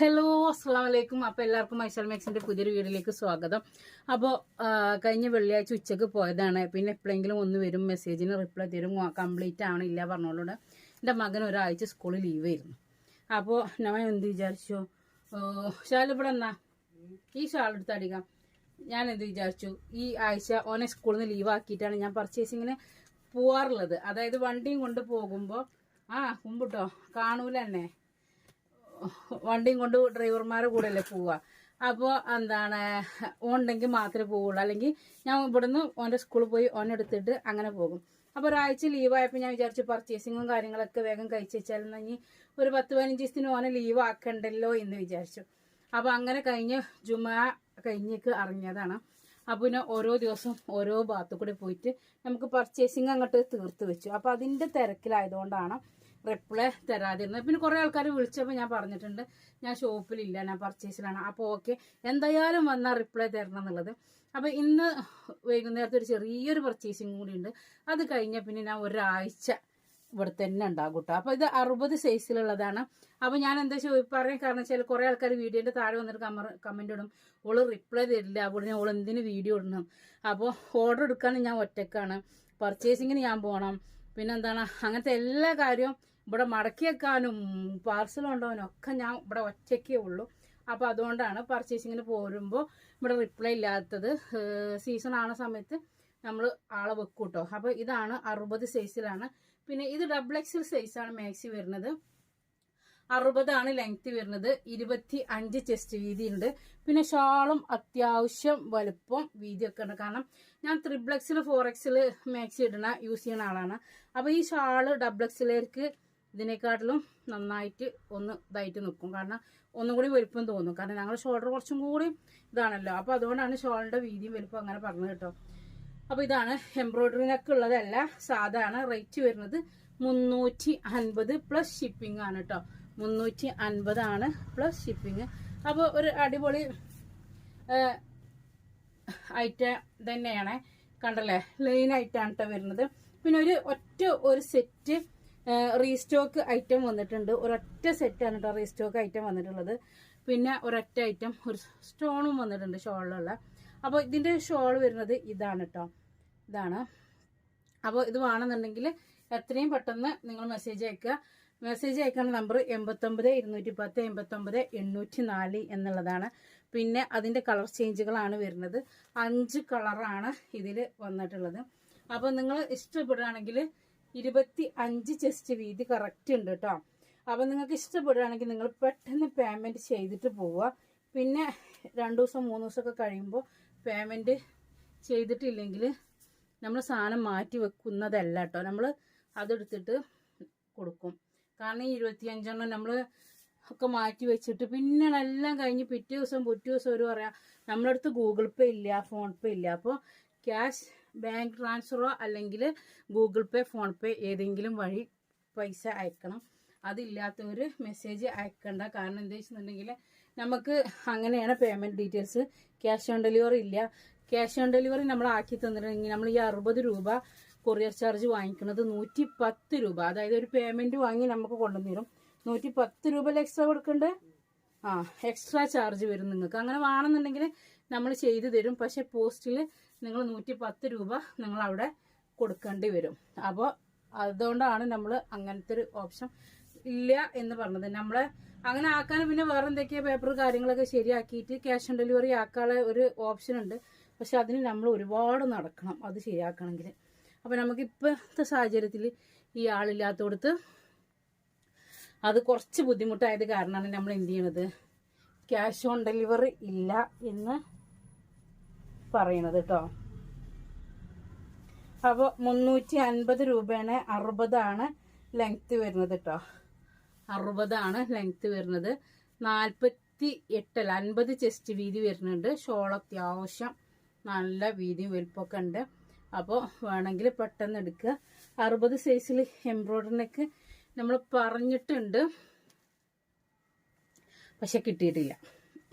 Hello അസ്സാം വലൈക്കും അപ്പോൾ എല്ലാവർക്കും മൈസൽ മാക്സിന്റെ പുതിയൊരു വീഡിയോയിലേക്ക് സ്വാഗതം. അപ്പോൾ കഴിഞ്ഞ വെള്ളിയാഴ്ച ഉച്ചയ്ക്ക് പോയതാണ്. പിന്നെ എപ്പോഴെങ്കിലും ഒന്ന് വരും മെസ്സേജിന് റിപ്ലൈ തരും. കംപ്ലീറ്റ് ആവണില്ല പറഞ്ഞോളൂടെ എന്റെ മകൻ ഒരാഴ്ച സ്കൂളിൽ ലീവ് ആയിരുന്നു. അപ്പോൾ ഞാൻ എന്ത് വിചാരിച്ചു? ഷാൽ ഇവിടെ എന്നാ ഈ ഷാൾ എടുത്ത് അടിക്കാം. ഞാൻ എന്ത് വിചാരിച്ചു? ഈ ആഴ്ച ഓനെ സ്കൂളിൽ നിന്ന് ലീവ് ആക്കിയിട്ടാണ് ഞാൻ പർച്ചേസിങ്ങിന് പോവാറുള്ളത്. അതായത് വണ്ടിയും കൊണ്ട് പോകുമ്പോൾ ആ കുമ്പിട്ടോ കാണൂല തന്നെ വണ്ടിയും കൊണ്ട് ഡ്രൈവർമാരുടെ കൂടെ അല്ലേ പോവുക അപ്പോൾ എന്താണ് ഉണ്ടെങ്കിൽ മാത്രമേ പോവുള്ളൂ. അല്ലെങ്കിൽ ഞാൻ ഇവിടുന്ന് ഓന്റെ സ്കൂളിൽ പോയി ഓനെ എടുത്തിട്ട് അങ്ങനെ പോകും. അപ്പോൾ ഒരാഴ്ച ലീവായപ്പോൾ ഞാൻ വിചാരിച്ചു പർച്ചേസിങ്ങും കാര്യങ്ങളൊക്കെ വേഗം കഴിച്ച് വെച്ചാലെന്നെങ്കിൽ ഒരു പത്ത് പതിനഞ്ച് ദിവസത്തിന് ഓനെ ലീവ് ആക്കണ്ടല്ലോ എന്ന് വിചാരിച്ചു. അപ്പോൾ അങ്ങനെ കഴിഞ്ഞ് ജുമാ കഴിഞ്ഞേക്ക് അറിഞ്ഞതാണ്. അപ്പോൾ പിന്നെ ഓരോ ദിവസം ഓരോ ഭാഗത്തു കൂടെ പോയിട്ട് നമുക്ക് പർച്ചേസിങ് അങ്ങോട്ട് തീർത്ത് വെച്ചു. അപ്പോൾ അതിന്റെ തിരക്കിലായതുകൊണ്ടാണ് റിപ്ലൈ തരാതിരുന്നത്. പിന്നെ കുറേ ആൾക്കാർ വിളിച്ചപ്പോൾ ഞാൻ പറഞ്ഞിട്ടുണ്ട് ഞാൻ ഷോപ്പിലില്ല ഞാൻ പർച്ചേസിലാണ് അപ്പോൾ ഓക്കെ എന്തായാലും വന്നാൽ റിപ്ലൈ തരണം എന്നുള്ളത്. അപ്പോൾ ഇന്ന് വൈകുന്നേരത്തെ ഒരു ചെറിയൊരു പർച്ചേസിങ് കൂടി ഉണ്ട്. അത് കഴിഞ്ഞാൽ പിന്നെ ഞാൻ ഒരാഴ്ച ഇവിടെ തന്നെ ഉണ്ടാകും കേട്ടോ. അപ്പോൾ ഇത് അറുപത് സൈസിലുള്ളതാണ് അപ്പോൾ ഞാൻ എന്താ പറയാൻ കാരണം വെച്ചാൽ കുറേ ആൾക്കാർ വീഡിയോന്റെ താഴെ വന്നിട്ട് കമ കമന്റ് ഇടും. ഓൾ റിപ്ലൈ തരില്ല അപ്പോൾ ഓൾ എന്തിന് വീഡിയോ ഇടണം? അപ്പോൾ ഓർഡർ എടുക്കാൻ ഞാൻ ഒറ്റക്കാണ്. പർച്ചേസിങ്ങിന് ഞാൻ പോകണം പിന്നെ എന്താണ് അങ്ങനത്തെ എല്ലാ കാര്യവും ഇവിടെ മടക്കി വെക്കാനും പാർസൽ കൊണ്ടുപോകാനും ഒക്കെ ഞാൻ ഇവിടെ ഒറ്റയ്ക്കേ ഉള്ളൂ. അപ്പോൾ അതുകൊണ്ടാണ് പർച്ചേസിങ്ങിന് പോരുമ്പോൾ ഇവിടെ റിപ്ലൈ ഇല്ലാത്തത്. സീസൺ ആണ സമയത്ത് നമ്മൾ ആളെ വെക്കും കേട്ടോ അപ്പോൾ ഇതാണ് അറുപത് സൈസിലാണ് പിന്നെ ഇത് ഡബിൾ എക്സൽ സൈസാണ് മാക്സി വരുന്നത്. അറുപതാണ് ലെങ്ത് വരുന്നത്. ഇരുപത്തി അഞ്ച് ചെസ്റ്റ് വീതി ഉണ്ട് പിന്നെ ഷാളും അത്യാവശ്യം വലുപ്പം വീതിയൊക്കെ ഉണ്ട്. കാരണം ഞാൻ ത്രിബിൾ എക്സിൽ ഫോർ എക്സിൽ മാക്സി ഇടുന്ന യൂസ് ചെയ്യുന്ന ആളാണ്. അപ്പോൾ ഈ ഷാൾ ഡബിൾ എക്സിലേക്ക് ഇതിനെക്കാട്ടിലും നന്നായിട്ട് ഒന്ന് ഇതായിട്ട് നിൽക്കും. കാരണം ഒന്നും കൂടി വലുപ്പം തോന്നും. കാരണം ഞങ്ങൾ ഷോൾഡർ കുറച്ചും കൂടി ഇതാണല്ലോ. അപ്പോൾ അതുകൊണ്ടാണ് ഷോളിന്റെ വീതിയും വലുപ്പം അങ്ങനെ പറഞ്ഞത് കേട്ടോ. അപ്പോൾ ഇതാണ് എംബ്രോയിഡറിനൊക്കെ ഉള്ളതല്ല സാധാരണ റേറ്റ് വരുന്നത് മുന്നൂറ്റി അൻപത് പ്ലസ് ഷിപ്പിംഗ് ആണ് കേട്ടോ. മുന്നൂറ്റി അൻപതാണ് പ്ലസ് ഷിപ്പിംഗ് അപ്പോൾ ഒരു അടിപൊളി ഐറ്റം തന്നെയാണ്. കണ്ടല്ലേ? ലൈൻ ആയിട്ടാണ് കേട്ടോ വരുന്നത്. പിന്നെ ഒരു ഒറ്റ ഒരു സെറ്റ് റീസ്റ്റോക്ക് ഐറ്റം വന്നിട്ടുണ്ട്. ഒരൊറ്റ സെറ്റാണ് കേട്ടോ റീസ്റ്റോക്ക് ഐറ്റം വന്നിട്ടുള്ളത്. പിന്നെ ഒരൊറ്റ ഐറ്റം ഒരു സ്റ്റോണും വന്നിട്ടുണ്ട് ഷോളിലുള്ള. അപ്പോൾ ഇതിന്റെ ഷോൾ വരുന്നത് ഇതാണ് കേട്ടോ ഇതാണ്. അപ്പോൾ ഇത് വേണമെന്നുണ്ടെങ്കിൽ എത്രയും പെട്ടെന്ന് നിങ്ങൾ മെസ്സേജ് അയക്കുക. മെസ്സേജ് അയക്കുന്ന നമ്പർ എൺപത്തൊമ്പത് ഇരുന്നൂറ്റി പത്ത് എൺപത്തൊമ്പത് എണ്ണൂറ്റി നാല് എന്നുള്ളതാണ്. പിന്നെ അതിന്റെ കളർ ചേഞ്ചുകളാണ് വരുന്നത്. അഞ്ച് കളറാണ് ഇതിൽ വന്നിട്ടുള്ളത്. അപ്പോൾ നിങ്ങൾ ഇഷ്ടപ്പെടുകയാണെങ്കിൽ ഇരുപത്തി അഞ്ച് ചെസ്റ്റ് വീതി കറക്റ്റ് ഉണ്ട് കേട്ടോ അപ്പം നിങ്ങൾക്ക് ഇഷ്ടപ്പെടുകയാണെങ്കിൽ നിങ്ങൾ പെട്ടെന്ന് പേയ്മെന്റ് ചെയ്തിട്ട് പോവുക. പിന്നെ രണ്ട് ദിവസം മൂന്ന് ദിവസമൊക്കെ കഴിയുമ്പോൾ പേയ്മെന്റ് ചെയ്തിട്ടില്ലെങ്കിൽ നമ്മൾ സാധനം മാറ്റി വെക്കുന്നതല്ല കേട്ടോ നമ്മൾ അതെടുത്തിട്ട് കൊടുക്കും. കാരണം ഈ ഇരുപത്തിയഞ്ചെണ്ണം നമ്മൾ ഒക്കെ മാറ്റി വെച്ചിട്ട് പിന്നെ എല്ലാം കഴിഞ്ഞ് പിറ്റേ ദിവസം പിറ്റേ ദിവസം ഒരു പറയാം നമ്മളടുത്ത് ഗൂഗിൾ പേ ഇല്ല ഫോൺ പേ ഇല്ല. അപ്പോൾ ക്യാഷ് ബാങ്ക് ട്രാൻസ്ഫറോ അല്ലെങ്കിൽ ഗൂഗിൾ പേ ഫോൺ പേ ഏതെങ്കിലും വഴി പൈസ അയക്കണം. അതില്ലാത്തവർ മെസ്സേജ് അയക്കണ്ട. കാരണം എന്താ വെച്ചിട്ടുണ്ടെങ്കിൽ നമുക്ക് അങ്ങനെയാണ് payment details cash on delivery ഇല്ല. ക്യാഷ് ഓൺ ഡെലിവറി നമ്മൾ ആക്കി തന്നിട്ടുണ്ടെങ്കിൽ നമ്മൾ ഈ അറുപത് രൂപ കൊറിയർ ചാർജ് വാങ്ങിക്കുന്നത് നൂറ്റി പത്ത് രൂപ. അതായത് ഒരു പേയ്മെന്റ് വാങ്ങി നമുക്ക് കൊണ്ടുവന്നിരും നൂറ്റി പത്ത് രൂപയിൽ എക്സ്ട്രാ കൊടുക്കണ്ടേ. ആ എക്സ്ട്രാ ചാർജ് വരും നിങ്ങൾക്ക്. അങ്ങനെ വേണമെന്നുണ്ടെങ്കിൽ നമ്മൾ ചെയ്തു തരും. പക്ഷെ പോസ്റ്റിൽ നിങ്ങൾ നൂറ്റി പത്ത് രൂപ നിങ്ങൾ അവിടെ കൊടുക്കേണ്ടി വരും. അപ്പോൾ അതുകൊണ്ടാണ് നമ്മൾ അങ്ങനത്തെ ഒരു ഓപ്ഷൻ ഇല്ല എന്ന് പറഞ്ഞത്. നമ്മളെ അങ്ങനെ ആക്കാൻ പിന്നെ വേറെ എന്തൊക്കെയാ പേപ്പർ കാര്യങ്ങളൊക്കെ ശരിയാക്കിയിട്ട് ക്യാഷ് ഓൺ ഡെലിവറി ആക്കാനുള്ള ഒരു ഓപ്ഷൻ ഉണ്ട്. പക്ഷെ അതിന് നമ്മൾ ഒരുപാട് നടക്കണം അത് ശരിയാക്കണമെങ്കിൽ അപ്പം നമുക്ക് ഇപ്പോഴത്തെ സാഹചര്യത്തിൽ ഈ ആളില്ലാത്തടത്ത് അത് കുറച്ച് ബുദ്ധിമുട്ടായത് കാരണമാണ് നമ്മൾ എന്ത് ചെയ്യണത്? ക്യാഷ് ഓൺ ഡെലിവറി ഇല്ല എന്ന് പറയണത് കേട്ടോ അപ്പോൾ മുന്നൂറ്റി അൻപത് രൂപയാണ് അറുപതാണ് ലെങ്ത് വരുന്നത് കേട്ടോ അറുപതാണ് ലെങ്ത് വരുന്നത്. നാൽപ്പത്തി എട്ടല്ല അൻപത് ചെസ്റ്റ് വീതി വരുന്നുണ്ട്. ഷോൾ അത്യാവശ്യം നല്ല വീതിയും വലുപ്പമൊക്കെ ഉണ്ട്. അപ്പോൾ വേണമെങ്കിൽ പെട്ടെന്ന് എടുക്കുക. അറുപത് സൈസിൽ എംബ്രോയ്ഡറിനൊക്കെ നമ്മൾ പറഞ്ഞിട്ടുണ്ട്. പക്ഷെ കിട്ടിയിട്ടില്ല.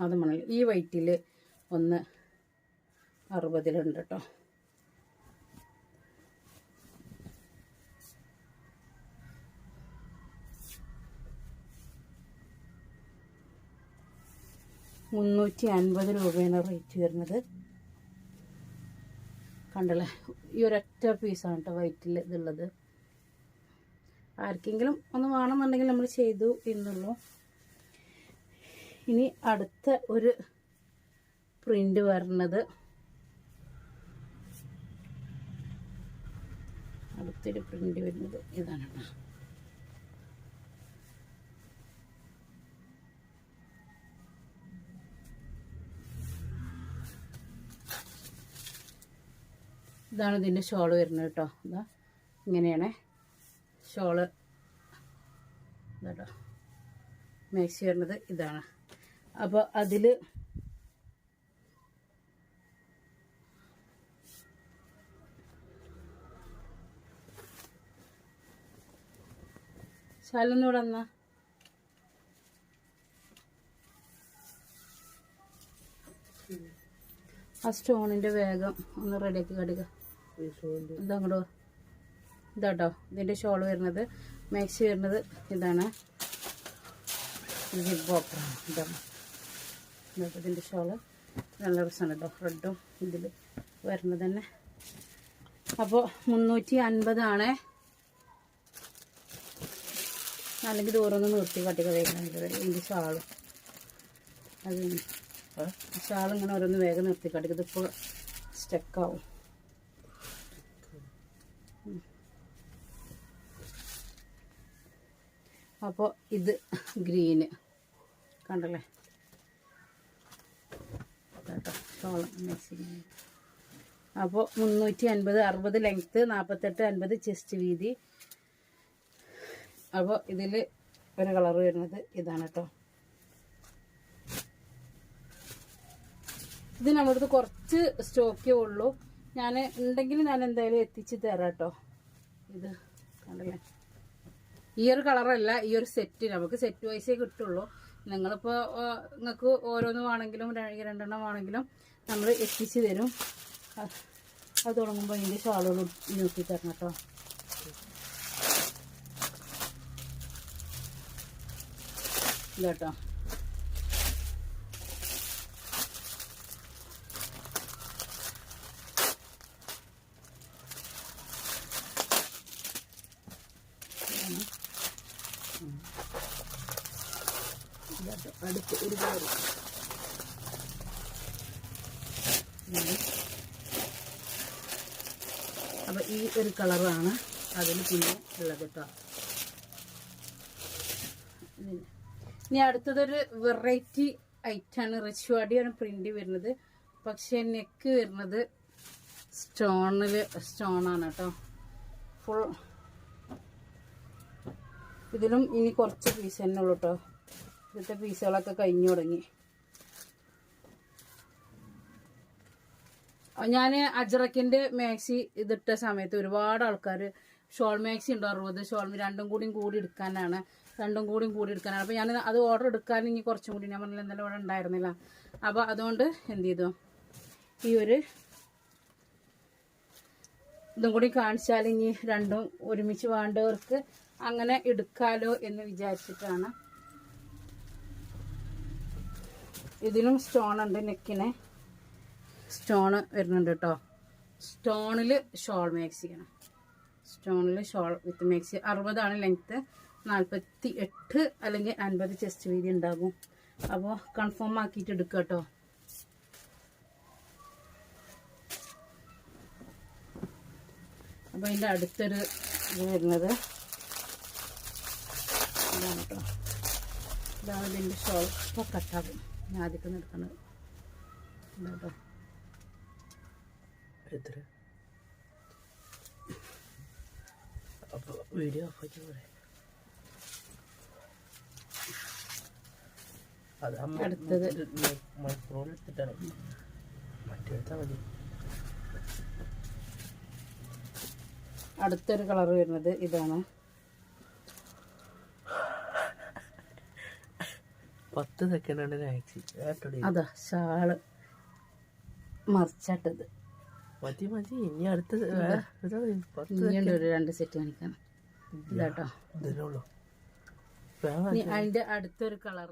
അത് ഈ വൈറ്റിൽ ഒന്ന് അറുപതിലുണ്ട് കേട്ടോ മുന്നൂറ്റി അൻപത് രൂപയാണ് റേറ്റ് വരുന്നത്. കണ്ടല്ലേ? ഈ ഒരൊറ്റ പീസാണ് കേട്ടോ വൈറ്റിൽ ഇതുള്ളത്. ആർക്കെങ്കിലും ഒന്ന് വേണമെന്നുണ്ടെങ്കിൽ നമ്മൾ ചെയ്തു എന്നുള്ളൂ. ഇനി അടുത്ത ഒരു പ്രിന്റ് വരുന്നത് അടുത്തൊരു പ്രിന്റ് വരുന്നത് ഇതാണ് ഇതാണ് ഇതിന്റെ ഷോൾ വരുന്നത് കേട്ടോ. ഇതാ ഇങ്ങനെയാണ്. ഷോൾ ഇതാട്ടോ മാക്സി വരുന്നത് ഇതാണ്. അപ്പോൾ അതിൽ ശാലൊന്നുകൂടെ എന്നാ ആ സ്റ്റോണിന്റെ വേഗം ഒന്ന് റെഡിയാക്കി കടുക ഇതങ്ങോ ഇതാട്ടോ ഇതിന്റെ ഷോൾ വരുന്നത്. മാക്സി വരുന്നത് ഇതാണ്. ജിബ് ഓപ്പറാണ് ഇതാണ് ഇതാട്ടോ ഇതിന്റെ ഷോൾ നല്ല രസമാണ് കേട്ടോ റെഡും ഇതിൽ വരുന്നത് തന്നെ. അപ്പോൾ മുന്നൂറ്റി അൻപതാണേ അല്ലെങ്കിൽ ദൂരമൊന്ന് നിർത്തി കട്ടിക വേഗം എനിക്ക് ഷാളും അത് ഷാൾ ഇങ്ങനെ ഓരോന്ന് വേഗം നിർത്തി കട്ടിക ഇതിപ്പോൾ സ്റ്റക്കാവും അപ്പോൾ ഇത് ഗ്രീന് കണ്ടല്ലേ? കേട്ടോ? ഷോളം മിക്സിങ് അപ്പോൾ മുന്നൂറ്റി അൻപത് അറുപത് ലെങ്ത്ത് നാൽപ്പത്തെട്ട് അൻപത് ചെസ്റ്റ് വീതി. അപ്പോൾ ഇതിൽ ഒരു കളർ വരുന്നത് ഇതാണ് കേട്ടോ ഇത് നമ്മളടുത്ത് കുറച്ച് സ്റ്റോക്കേ ഉള്ളൂ. ഞാൻ ഉണ്ടെങ്കിൽ ഞാൻ എന്തായാലും എത്തിച്ച് തരാം കേട്ടോ ഇത് കണ്ടല്ലേ? ഈ ഒരു കളറല്ല ഈ ഒരു സെറ്റ്. നമുക്ക് സെറ്റ് വൈസേ കിട്ടുള്ളൂ. നിങ്ങളിപ്പോൾ നിങ്ങൾക്ക് ഓരോന്ന് വേണമെങ്കിലും രണ്ടെണ്ണം വേണമെങ്കിലും നമ്മൾ എത്തിച്ച് തരും. അത് തുടങ്ങുമ്പോൾ ഇതിന്റെ ഷാളുകൾ നോക്കി തരണം കേട്ടോ ഇതാട്ടോ. അടുത്ത് ഒരു കളർ. അപ്പൊ ഈ ഒരു കളറാണ് അതിൽ പിന്നെ ഉള്ളത് കേട്ടോ. ഇനി- അടുത്തതൊരു വെറൈറ്റി ഐറ്റാണ് റിച്ച്വാഡിയാണ് പ്രിന്റ് വരുന്നത്. പക്ഷെ നെക്ക് വരുന്നത് സ്റ്റോണിൽ സ്റ്റോണാണ് കേട്ടോ ഫുൾ ഇതിലും ഇനി കുറച്ച് പീസ് തന്നെ ഉള്ളൂ കേട്ടോ ഇവിടുത്തെ പീസുകളൊക്കെ കഴിഞ്ഞു തുടങ്ങി. ഞാൻ അജറക്കിന്റെ മാക്സി ഇതിട്ട സമയത്ത് ഒരുപാട് ആൾക്കാർ ഷോൾ മാക്സി ഉണ്ടോ അറുപത് ഷോൾ രണ്ടും കൂടിയും കൂടി എടുക്കാനാണ്. രണ്ടും കൂടിയും കൂടി എടുക്കാനാണ്. അപ്പോൾ ഞാൻ അത് ഓർഡർ എടുക്കാൻ ഇനി കുറച്ചും കൂടി ഞാൻ പറഞ്ഞില്ല എന്തായാലും ഇവിടെ ഉണ്ടായിരുന്നില്ല. അപ്പോൾ അതുകൊണ്ട് എന്ത് ചെയ്തു? ഈ ഒരു ഇതും കൂടി കാണിച്ചാൽ ഇനി രണ്ടും ഒരുമിച്ച് വേണ്ടവർക്ക് അങ്ങനെ എടുക്കാലോ എന്ന് വിചാരിച്ചിട്ടാണ്. ഇതിലും സ്റ്റോൺ ഉണ്ട് നെക്കിന്. സ്റ്റോണ് വരുന്നുണ്ട് കേട്ടോ. സ്റ്റോണിൽ ഷോൾ മാക്സിയാണ് സ്റ്റോണിൽ ഷോൾ വിത്ത് മാക്സി അറുപതാണ് ലെങ്ത്ത് നാൽപ്പത്തി എട്ട് അല്ലെങ്കിൽ അൻപത് ചെസ്റ്റ് വീതി ഉണ്ടാകും. അപ്പോൾ കൺഫേം ആക്കിയിട്ട് എടുക്കുക കേട്ടോ. അപ്പോൾ അതിന്റെ അടുത്തൊരു ഇത് വരുന്നത് ഇതാണ് കേട്ടോ. ഇതാണ് ഇതിന്റെ ഷോൾ. ഇപ്പോൾ കട്ടാകും. ഞാൻ ആദ്യത്തെ എടുക്കുന്നത് ഇതാ കേട്ടോ എത്ര അപ്പൊ വീഡിയോ ഓഫ് ആക്കി പോരെ അത് അടുത്തത്. മൈക്രോൺ എടുത്തിട്ടാണ് മറ്റെടുത്താ മതി. അടുത്തൊരു കളർ വരുന്നത് ഇതാണ്. പത്ത് സെക്കൻഡ് ആണ് അതാ ഷാൾ. മറിച്ചട്ടത്. മതി മതി. ഇനി അടുത്തത് ഇനിയുണ്ട് ഒരു രണ്ട് സെറ്റ് കാണിക്കാൻ ഇതാട്ടോ. അതിന്റെ അടുത്തൊരു കളർ